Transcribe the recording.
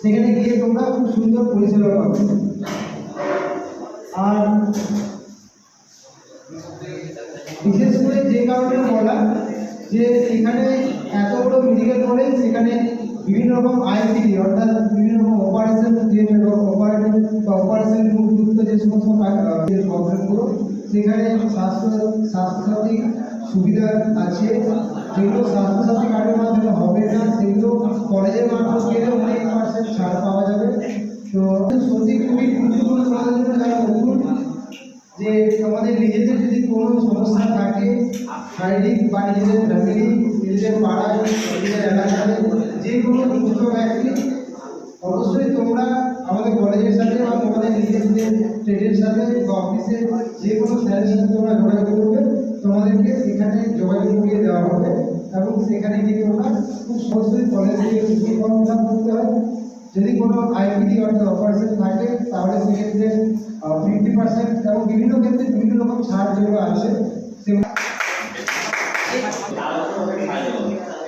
সেখানে গিয়ে তোমরা খুব সুন্দর পরিষেবা পাবে। আর বিশেষ করে যে কারণে বলা যে এখানে এত বড় মেডিকেল কলেজ সেখানে বিভিন্ন রকম আইসিডি অর্থাৎ বিভিন্ন রকম অপারেশন যে অপারেশন বা অপারেশন যুক্ত যে সমস্ত প্রবলেমগুলো সেখানে স্বাস্থ্য, স্বাস্থ্যসাথী সুবিধা আছে। যেগুলো স্বাস্থ্যসাথী কার্ডের মাধ্যমে হবে না, সেগুলো কলেজের মাধ্যমে গেলে অনেক পার্সেন্ট ছাড় পাওয়া যাবে। তো সত্যি খুবই গুরুত্বপূর্ণ তোমাদের জন্য যারা নতুন যে তোমাদের নিজেদের যদি কোনো সমস্যা থাকে, শারীরিক বা নিজেদের ফ্যামিলি যে কোনো দুস্থ অবশ্যই তোমরা আমাদের কলেজের সাথে বা তোমাদের নিজেদের ট্রেডের সাথে বা অফিসে যে কোনো স্যারের সাথে তোমরা যোগাযোগ করবে। তোমাদেরকে সেখানে যোগাযোগ করিয়ে দেওয়া হবে এবং সেখানে গিয়ে তোমরা খুব সহজেই কলেজ থেকে করতে হয় যদি কোনো আইপিডি অর্থাৎ অপারেশন থাকে, তাহলে সেক্ষেত্রে ফিফটি পার্সেন্ট এবং বিভিন্ন ক্ষেত্রে বিভিন্ন রকম ছাড় যেগুলো আছে, সেগুলো